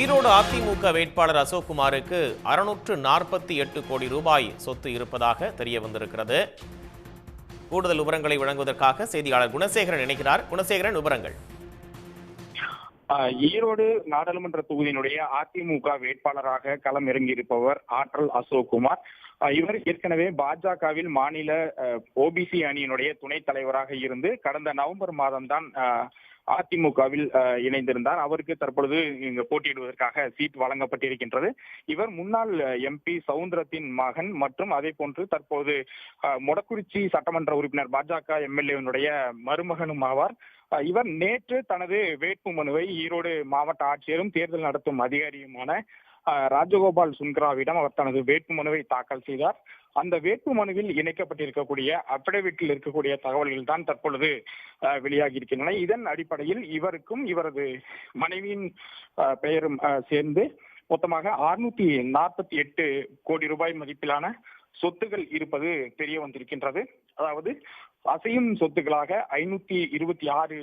ஈரோடு அதிமுக வேட்பாளர் அசோக்குமாருக்கு அறுநூற்று நாற்பத்தி எட்டு கோடி ரூபாய் சொத்து இருப்பதாக தெரிய வந்திருக்கிறது. கூடுதல் விவரங்களை வழங்குவதற்காக செய்தியாளர் குணசேகரன் இணைக்கிறார் குணசேகரன் விவரங்கள். ஈரோடு நாடாளுமன்ற தொகுதியினுடைய அதிமுக வேட்பாளராக களம் இறங்கியிருப்பவர் ஆற்றல் அசோக்குமார். இவர் ஏற்கனவே பாஜகவில் மாநில ஓபிசி அணியினுடைய துணைத் தலைவராக இருந்து கடந்த நவம்பர் மாதம்தான் அதிமுகவில் இணைந்திருந்தார். அவருக்கு தற்பொழுது இங்கு போட்டியிடுவதற்காக சீட் வழங்கப்பட்டிருக்கின்றது. இவர் முன்னாள் எம்பி சவுந்தரத்தின் மகன் மற்றும் அதே போன்று தற்போது மொடக்குறிச்சி சட்டமன்ற உறுப்பினர் பாஜக எம்எல்ஏனுடைய மருமகனும் ஆவார். இவர் நேற்று தனது வேட்பு மனுவை ஈரோடு மாவட்ட ஆட்சியரும் தேர்தல் நடத்தும் அதிகாரியுமான ராஜகோபால் சுந்தராவிடம் அவர் தனது வேட்புமனுவை தாக்கல் செய்தார். அந்த வேட்பு மனுவில் இணைக்கப்பட்டிருக்கக்கூடிய அப்பிடவிட்டில் இருக்கக்கூடிய தகவல்கள் தான் தற்பொழுது வெளியாகி இருக்கின்றன இதன் அடிப்படையில் இவருக்கும் இவரது மனைவியின் பெயரும் சேர்ந்து மொத்தமாக அறுநூத்தி நாற்பத்தி எட்டு கோடி ரூபாய் மதிப்பிலான சொத்துகள் இருப்பது தெரிய வந்திருக்கின்றது. அதாவது அசையும் சொத்துக்களாக ஐநூத்தி இருபத்தி ஆறு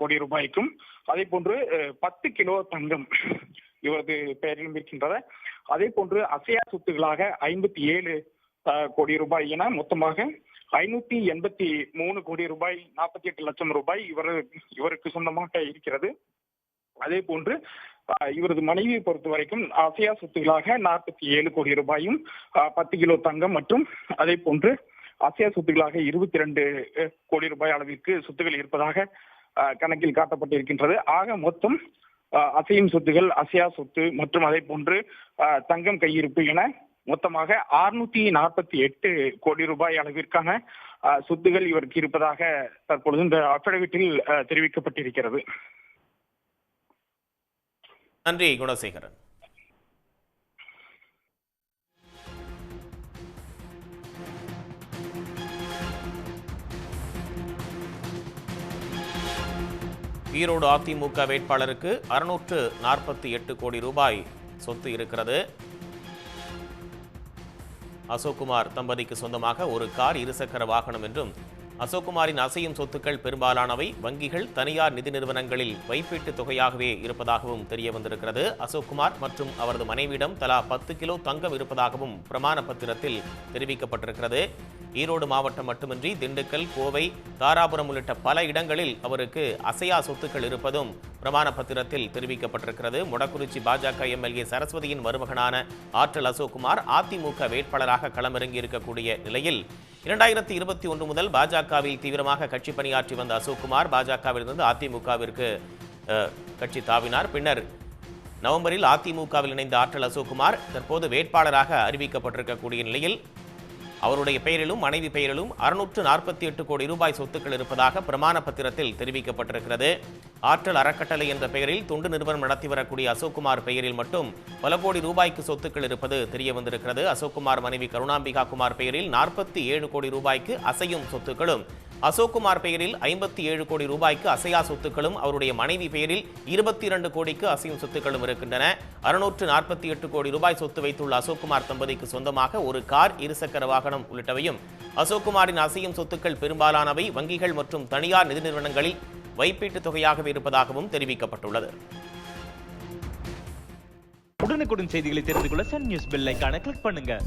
கோடி ரூபாய்க்கும் அதே போன்று பத்து கிலோ தங்கம் இவரது பெயரிலும் இருக்கின்றது அதே போன்று அசையா சொத்துக்களாக ஐம்பத்தி ஏழு கோடி ரூபாய் என மொத்தமாக ஐநூத்தி எண்பத்தி மூணு கோடி ரூபாய் நாற்பத்தி எட்டு லட்சம் ரூபாய் இவர் இவருக்கு சொந்தமாக இருக்கிறது. அதே போன்று இவரது மனைவியை பொறுத்த வரைக்கும் அசையா சொத்துகளாக நாற்பத்தி ஏழு கோடி ரூபாயும் பத்து கிலோ தங்கம் மற்றும் அதே போன்று அசையா சொத்துகளாக இருபத்தி ரெண்டு கோடி ரூபாய் அளவிற்கு சொத்துகள் இருப்பதாக கணக்கில் காட்டப்பட்டிருக்கின்றது. ஆக மொத்தம் அசையும் சொத்துகள் அசையா சொத்து மற்றும் அதே போன்று தங்கம் கையிருப்பு என மொத்தமாக அறுநூத்தி நாற்பத்தி எட்டு கோடி ரூபாய் அளவிற்கான சொத்துகள் இவருக்கு இருப்பதாக தற்பொழுது இந்த அஃபிடவிட்டில் தெரிவிக்கப்பட்டிருக்கிறது. நன்றி குணசேகரன். ஈரோடு அதிமுக வேட்பாளருக்கு அறுநூற்று நாற்பத்தி எட்டு கோடி ரூபாய் சொத்து இருக்கிறது. அசோக்குமார் தம்பதிக்கு சொந்தமாக ஒரு கார் இருசக்கர வாகனம் என்றும் அசோக்குமாரின் அசையும் சொத்துக்கள் பெரும்பாலானவை வங்கிகள் தனியார் நிதி நிறுவனங்களில் வைப்பீட்டு தொகையாகவே இருப்பதாகவும் தெரிய வந்திருக்கிறது. அசோக்குமார் மற்றும் அவரது மனைவியிடம் தலா பத்து கிலோ தங்கம் இருப்பதாகவும் பிரமாண பத்திரத்தில் தெரிவிக்கப்பட்டிருக்கிறது. ஈரோடு மாவட்டம் மட்டுமின்றி திண்டுக்கல் கோவை தாராபுரம் உள்ளிட்ட பல இடங்களில் அவருக்கு அசையா சொத்துக்கள் இருப்பதும் பிரமாண பத்திரத்தில் தெரிவிக்கப்பட்டிருக்கிறது. மொடக்குறிச்சி பாஜக எம்எல்ஏ சரஸ்வதியின் மருமகனான ஆற்றல் அசோக்குமார் அதிமுக வேட்பாளராக களமிறங்கி இருக்கக்கூடிய நிலையில் இரண்டாயிரத்தி இருபத்தி ஒன்று முதல் பாஜகவில் தீவிரமாக கட்சி பணியாற்றி வந்த அசோக்குமார் பாஜகவிலிருந்து அதிமுகவிற்கு அஹ், கட்சி தாவினார். பின்னர் நவம்பரில் அதிமுகவில் இணைந்த ஆற்றல் அசோக்குமார் தற்போது வேட்பாளராக அறிவிக்கப்பட்டிருக்கக்கூடிய நிலையில் அவருடைய பெயரிலும் மனைவி பெயரிலும் அறுநூற்று நாற்பத்தி எட்டு கோடி ரூபாய் சொத்துக்கள் இருப்பதாக பிரமாண பத்திரத்தில் தெரிவிக்கப்பட்டிருக்கிறது. ஆற்றல் அறக்கட்டளை என்ற பெயரில் தொண்டு நிறுவனம் நடத்தி வரக்கூடிய அசோக்குமார் பெயரில் மட்டும் பல கோடி ரூபாய்க்கு சொத்துக்கள் இருப்பது தெரிய வந்திருக்கிறது அசோக்குமார் மனைவி கருணாம்பிகா குமார் பெயரில் நாற்பத்தி ஏழு கோடி ரூபாய்க்கு அசையும் சொத்துக்களும் அசோக்குமார் பெயரில் ஐம்பத்தி ஏழு கோடி ரூபாய்க்கு அசையா சொத்துக்களும் அவருடைய மனைவி பெயரில் இருபத்தி இரண்டு கோடிக்கு அசையும் சொத்துக்களும் இருக்கின்றன. அறுநூற்று நாற்பத்தி எட்டு கோடி ரூபாய் சொத்து வைத்துள்ள அசோக்குமார் தம்பதிக்கு சொந்தமாக ஒரு கார் இருசக்கர வாகனம் உள்ளிட்டவையும். அசோக்குமாரின் அசையும் சொத்துக்கள் பெரும்பாலானவை வங்கிகள் மற்றும் தனியார் நிதி நிறுவனங்களில் வைப்பீட்டுத் தொகையாகவே இருப்பதாகவும் தெரிவிக்கப்பட்டுள்ளது. உடனுக்குடன் செய்திகளை தெரிந்து கொள்ள சன் நியூஸ் பெல் கிளிக் பண்ணுங்க.